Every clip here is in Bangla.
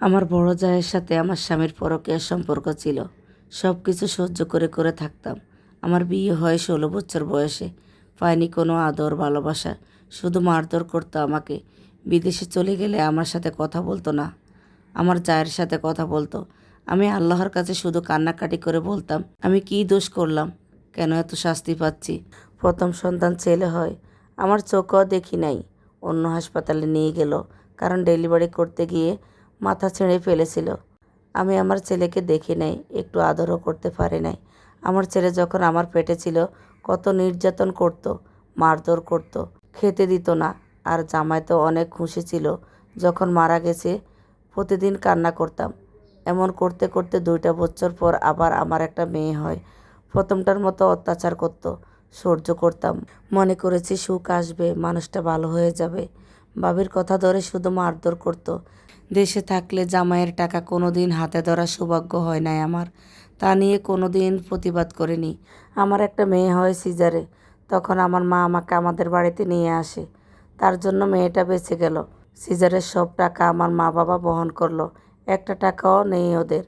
আমার বড় জায়ের সাথে আমার স্বামীর পরকীয়ার সম্পর্ক ছিল। সব কিছু সহ্য করে করে থাকতাম। আমার বিয়ে হয় ষোলো বছর বয়সে। পাইনি কোনো আদর, ভালোবাসা। শুধু মারধর করতো আমাকে। বিদেশে চলে গেলে আমার সাথে কথা বলতো না। আমার জায়ের সাথে কথা বলতো। আমি আল্লাহর কাছে শুধু কান্নাকাটি করে বলতাম, আমি কী দোষ করলাম? কেন এত শাস্তি পাচ্ছি? প্রথম সন্তান ছেলে হয়। আমার চোখও দেখি নাই। অন্য হাসপাতালে নিয়ে গেল। কারণ ডেলিভারি করতে গিয়ে মাথা ছেড়ে ফেলেছিল। আমি আমার ছেলেকে দেখি নাই, একটু আদরও করতে পারি নাই। আমার ছেলে যখন আমার পেটে ছিল, কত নির্যাতন করত, মারধর করত, খেতে দিত না। আর জামাই তো অনেক খুশি ছিল, যখন মারা গেছে, প্রতিদিন কান্না করতাম। এমন করতে করতে দুইটা বছর পর আবার আমার একটা মেয়ে হয়। প্রথমটার মতো অত্যাচার করত, সহ্য করতাম। মনে করেছি সুখ আসবে, মানুষটা ভালো হয়ে যাবে। বাবির কথা ধরে শুধু মারধর করতো। দেশে থাকলে জামাইয়ের টাকা কোনো দিন হাতে ধরা সৌভাগ্য হয় নাই আমার। তা নিয়ে কোনো দিন প্রতিবাদ করিনি। আমার একটা মেয়ে হয় সিজারে। তখন আমার মা আমাকে আমাদের বাড়িতে নিয়ে আসে। তার জন্য মেয়েটা বেঁচে গেল। সিজারের সব টাকা আমার মা বাবা বহন করল। একটা টাকাও নেই ওদের।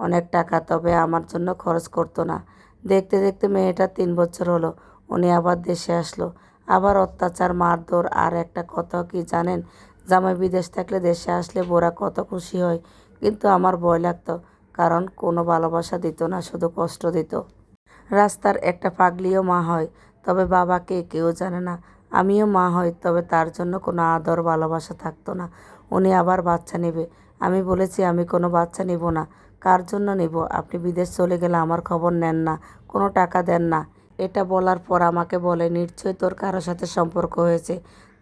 অনেক টাকা তবে আমার জন্য খরচ করতো না। দেখতে দেখতে মেয়েটা তিন বছর হলো। উনি আবার দেশে আসলো। আবার অত্যাচার, মারধর আর একটা কথা কি জানেন? জামাই বিদেশ থাকলে দেশে আসলে বোরা কত খুশি হয়। কিন্তু আমার ভয় লাগতো, কারণ কোনো ভালোবাসা দিত না, শুধু কষ্ট দিত। রাস্তার একটা পাগলিও মা হয়, তবে বাবাকে কেউ জানে না। আমিও মা হই, তবে তার জন্য কোনো আদর ভালোবাসা থাকতো না। উনি আবার বাচ্চা নেবে। আমি বলেছি, আমি কোনো বাচ্চা নেব না। কার জন্য নেব? আপনি বিদেশ চলে গেলে আমার খবর নেন না, কোনো টাকা দেন না। এটা বলার পর আমাকে বলে, নিশ্চয়ই তোর কারোর সাথে সম্পর্ক হয়েছে।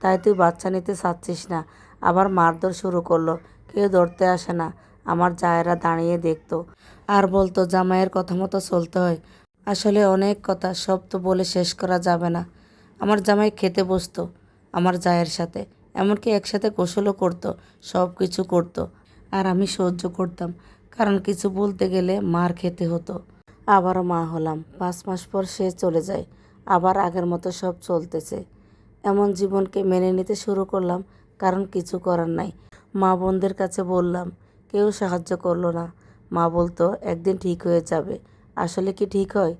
তাই তুই বাচ্চা নিতে চাচ্ছিস না। আবার মারধর শুরু করল। কেউ ধরতে আসে না। আমার জায়েরা দাঁড়িয়ে দেখতো। আর বলতো, জামাইয়ের কথা মতো চলতে হয়। আসলে অনেক কথা, সব তো বলে শেষ করা যাবে না। আমার জামাই খেতে বসতো আমার জায়ের সাথে। এমনকি একসাথে গোসলও করতো, সব কিছু করতো। আর আমি সহ্য করতাম, কারণ কিছু বলতে গেলে মার খেতে হতো। আবারও মা হলাম। পাঁচ মাস পর সে চলে যায়। আবার আগের মতো সব চলতেছে। এমন জীবনকে মেনে নিতে শুরু করলাম, কারণ কিছু করার নাই। মা বোনদের কাছে বললাম, কেউ সাহায্য করল না। মা বলতো, একদিন ঠিক হয়ে যাবে। আসলে কি ঠিক হয়?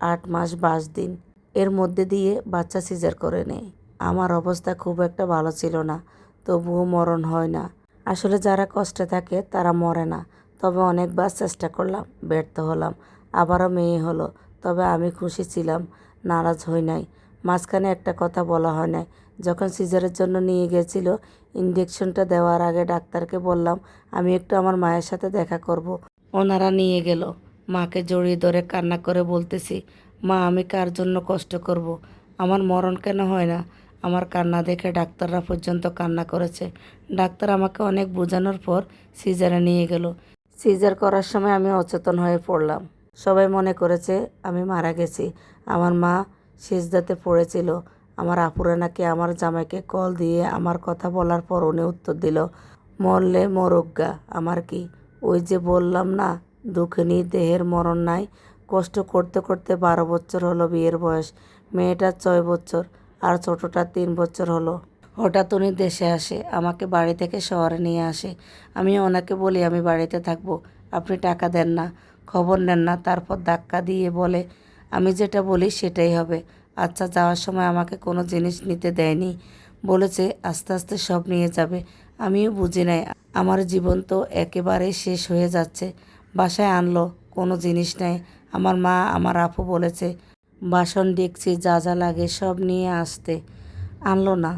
আট মাস বাস দিন। এর মধ্যে দিয়ে বাচ্চা সিজার করে নেয় আমার অবস্থা খুব একটা ভালো ছিল না, তবুও মরণ হয় না। আসলে যারা কষ্টে থাকে, তারা মরে না। তবে অনেকবার চেষ্টা করলাম, ব্যর্থ হলাম। আবারও মেয়ে হলো, তবে আমি খুশি ছিলাম, নারাজ হই নাই। মাঝখানে একটা কথা বলা হয় নাই। যখন সিজারের জন্য নিয়ে গেছিল ইঞ্জেকশনটা দেওয়ার আগে ডাক্তারকে বললাম, আমি একটু আমার মায়ের সাথে দেখা করব। ওনারা নিয়ে গেল। মাকে জড়িয়ে ধরে কান্না করে বলতেছি, মা, আমি কার জন্য কষ্ট করব। আমার মরণ কেন হয় না? আমার কান্না দেখে ডাক্তাররা পর্যন্ত কান্না করেছে। ডাক্তার আমাকে অনেক বোঝানোর পর সিজারে নিয়ে গেল। সিজার করার সময় আমি অচেতন হয়ে পড়লাম। সবাই মনে করেছে আমি মারা গেছি। আমার মা সেজদাতে পড়েছিল। আমার আপুরা নাকি আমার জামাইকে কল দিয়ে আমার কথা বলার পর উনি উত্তর দিল, মরলে মরজ্ঞা, আমার কি? ওই যে বললাম না দুঃখিনী দেহের মরণ নাই, কষ্ট করতে করতে বারো বছর হলো বিয়ের বয়স মেয়েটার ছয় বছর আর ছোটটা তিন বছর হলো। হঠাৎ উনি দেশে আসে, আমাকে বাড়ি থেকে শহরে নিয়ে আসে। আমি ওনাকে বলি, আমি বাড়িতে থাকব, আপনি টাকা দেন না, খবর নেন না, তারপর ধাক্কা দিয়ে বলে আমি যেটা বলি সেটাই হবে। আচ্ছা যাওয়ার সময় আমাকে কোনো জিনিস নিতে দেয়নি। বলেছে, আস্তে আস্তে সব নিয়ে যাবে। আমিও বুঝি নাই। আমার জীবন তো একেবারে শেষ হয়ে যাচ্ছে। বাসায় আনলো, কোনো জিনিস নেই। আমার মা, আমার আপু বলেছে, বাসন ডেকছি যা যা লাগে সব নিয়ে আসতে। আনলো না।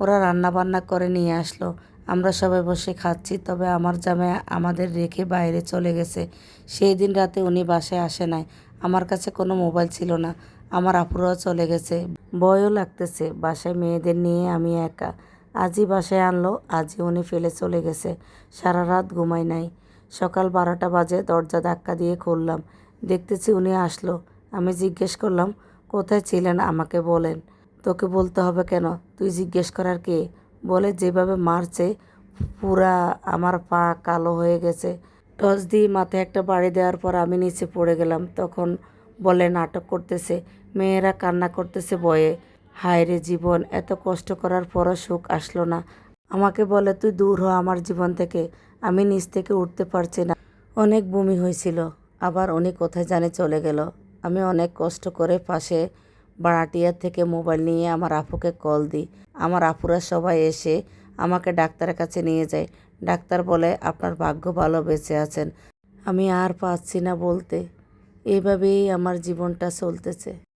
ওরা রান্না বান্না করে নিয়ে আসলো। আমরা সবাই বসে খাচ্ছি, তবে আমার জামাই আমাদের রেখে বাইরে চলে গেছে। সেই দিন রাতে উনি বাসায় আসে নাই। আমার কাছে কোনো মোবাইল ছিল না। আমার আপুরাও চলে গেছে। ভয়ও লাগতেছে। বাসায় মেয়েদের নিয়ে আমি একা। আজই বাসায় আনলো। আজই উনি ফেলে চলে গেছে। সারা রাত ঘুমাই নাই। সকাল বারোটা বাজে দরজা ধাক্কা দিয়ে খুললাম। দেখতেছি উনি আসলো। আমি জিজ্ঞেস করলাম, কোথায় ছিলেন? আমাকে বলেন। তোকে বলতে হবে কেন? তুই জিজ্ঞেস করার কে? বলে, যেভাবে মারছে, পুরা আমার পা কালো হয়ে গেছে। টস দিয়ে মাথায় একটা বাড়ি দেওয়ার পর আমি নিচে পড়ে গেলাম। তখন বলে, নাটক করতেছে, মেয়েরা কান্না করতেছে বয়ে। হায় রে জীবন, এত কষ্ট করার পরও সুখ আসলো না। আমাকে বলে, তুই দূর হ আমার জীবন থেকে, আমি নিচ থেকে উঠতে পারছি না। অনেক বমি হয়েছিল, আবার উনি কোথায় জানে চলে গেল। আমি অনেক কষ্ট করে পাশে বাড়াটিয়ার থেকে মোবাইল নিয়ে আমার আপুকে কল দিই। আমার আপুরা সবাই এসে আমাকে ডাক্তারের কাছে নিয়ে যায়। ডাক্তার বলে, আপনার ভাগ্য ভালো বেঁচে আছেন। আমি আর পাচ্ছি না বলতে। এইভাবেই আমার জীবনটা চলতেছে।